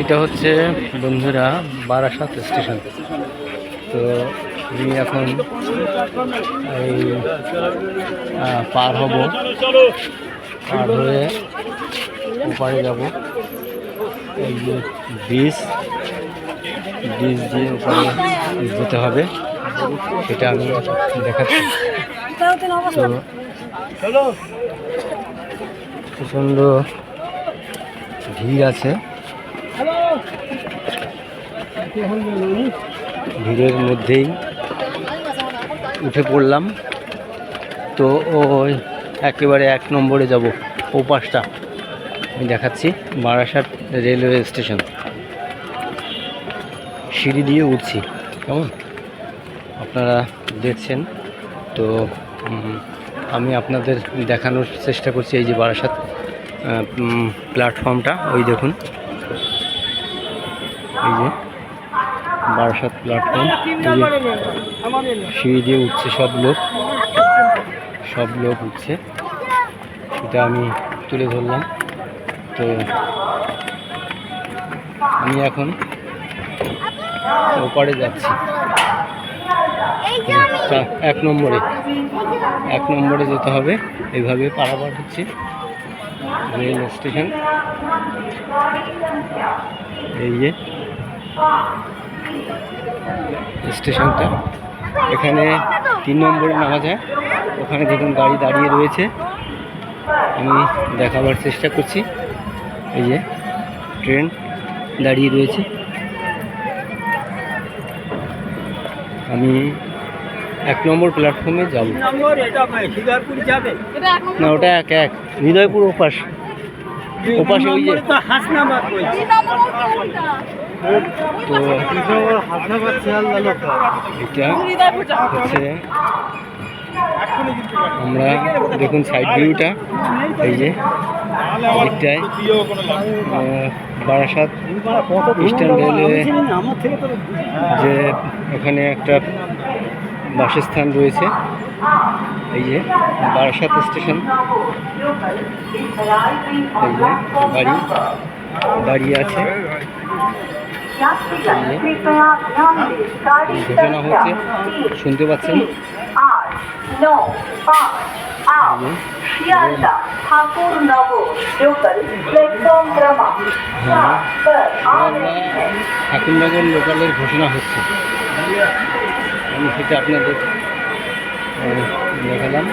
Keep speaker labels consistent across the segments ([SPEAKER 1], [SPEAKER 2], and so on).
[SPEAKER 1] এটা হচ্ছে বন্ধুরা বারাসাত স্টেশন। তো আমি এখন এই পার হব। পার হয়ে ওপারে যাব। এই যে ব্রিজ ব্রিজ দিয়ে ওপারে যেতে হবে। সেটা আমি দেখাচ্ছি। তো প্রচণ্ড ভিড় আছে। ভিড়ের মধ্যেই উঠে পড়লাম। তো ওই একেবারে এক নম্বরে যাব ও পাশটা আমি দেখাচ্ছি, বারাসাত রেলওয়ে স্টেশন। সিঁড়ি দিয়ে উঠছি, কেমন? আপনারা দেখছেন, তো আমি আপনাদের দেখানোর চেষ্টা করছি এই যে বারাসাত প্ল্যাটফর্মটা ওই দেখুন। এই যে বারাসাত প্ল্যাটফর্ম সিঁড়ি দিয়ে উঠছে সব লোক। সব লোক উঠছে। সেটা আমি তুলে ধরলাম। তো আমি এখন ওপারে যাচ্ছি। এক নম্বরে। এক নম্বরে যেতে হবে। এইভাবে পারাপার হচ্ছে। Rail station. এই যে স্টেশনটা। এখানে তিন নম্বরে নামা যায় ওখানে দেখুন গাড়ি দাঁড়িয়ে রয়েছে আমি দেখাবার চেষ্টা করছি। এই যে ট্রেন দাঁড়িয়ে রয়েছে। আমি এক নম্বর প্ল্যাটফর্মে যাব।
[SPEAKER 2] নম্বর এটা শিকারপুর যাবে?
[SPEAKER 1] না ওটা এক এক। হৃদয়পুর ওপাশ। ওপাশে ওই যে
[SPEAKER 2] তো
[SPEAKER 1] এটা হচ্ছে আমরা দেখুন সাইড ভিউটা এই যে বারাসাত ইস্টার্ন রেলওয়ে যে এখানে একটা বাসস্থান রয়েছে, এই যে বারাসাত স্টেশন, এই যে গাড়ি দাঁড়িয়ে আছে। ঘটনা হচ্ছে। শুনতে পাচ্ছেন?
[SPEAKER 3] হ্যাঁ। ঠাকুরনগর
[SPEAKER 1] লোকালের ঘোষণা হচ্ছে। আমি সেটা আপনাদের দেখালাম।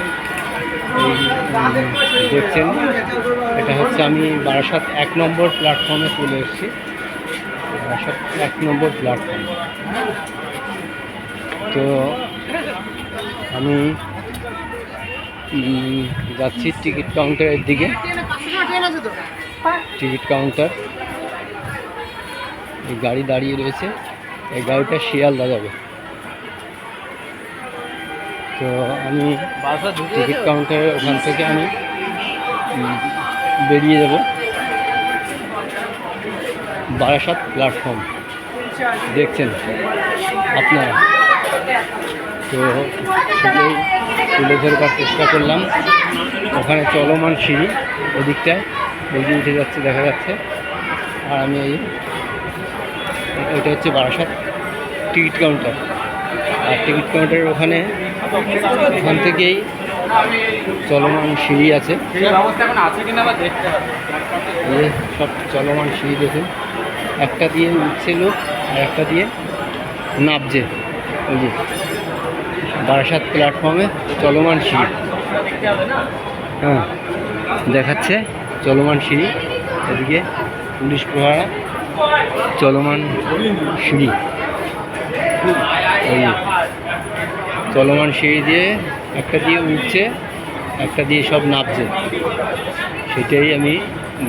[SPEAKER 1] দেখছেন? এটা হচ্ছে আমি বারাসাত এক নম্বর প্ল্যাটফর্মে চলে এসেছি। এক নম্বর প্ল্যাটফর্ম তো আমি যাচ্ছি টিকিট কাউন্টারের দিকে। টিকিট কাউন্টার এই গাড়ি দাঁড়িয়ে রয়েছে। এই গাড়িটা শিয়ালদা যাবে। তো আমি টিকিট কাউন্টারের ওখান থেকে আমি বেরিয়ে যাব। বারাসাত প্ল্যাটফর্ম দেখছেন আপনারা। তো সেটাই তুলে ধরবার চেষ্টা করলাম। ওখানে চলমান সিঁড়ি ওদিকটায় বেরিয়ে উঠে যাচ্ছে দেখা যাচ্ছে। আর আমি এই এটা হচ্ছে বারাসাত টিকিট কাউন্টার। আর টিকিট কাউন্টারের ওখানে ওখান থেকেই চলমান সিঁড়ি আছে। সব চলমান সিঁড়ি দেখুন। একটা দিয়ে উঠছে লোক আর একটা দিয়ে নাবছে ওই যে, বারাসাত প্ল্যাটফর্মে চলমান সিঁড়ি। হ্যাঁ দেখাচ্ছে চলমান সিঁড়ি, এদিকে পুলিশ প্রহারা চলমান সিঁড়ি। চলমান সিঁড়ি দিয়ে একটা দিয়ে উঠছে, একটা দিয়ে সব নামছে সেটাই আমি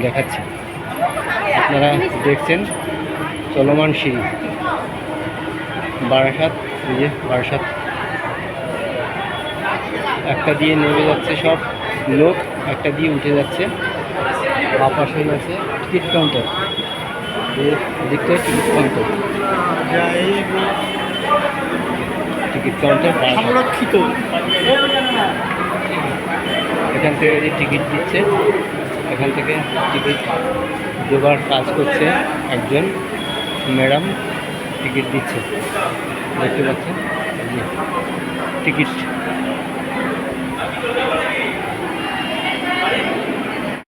[SPEAKER 1] দেখাচ্ছি। আপনারা দেখছেন চলমান সিঁড়ি। বারাসাত এই যে বারাসাত। একটা দিয়ে নেমে যাচ্ছে সব লোক একটা দিয়ে উঠে যাচ্ছে। বা পাশে আছে টিকিট কাউন্টার। এদিকটায় টিকিট কাউন্টার। টিকিট কাউন্টার
[SPEAKER 2] সংরক্ষিত।
[SPEAKER 1] এখান থেকে যে টিকিট দিচ্ছে এখান থেকে টিকিট জোগাড় কাজ করছে একজন ম্যাডাম টিকিট দিচ্ছে। দেখতে পাচ্ছেন? টিকিট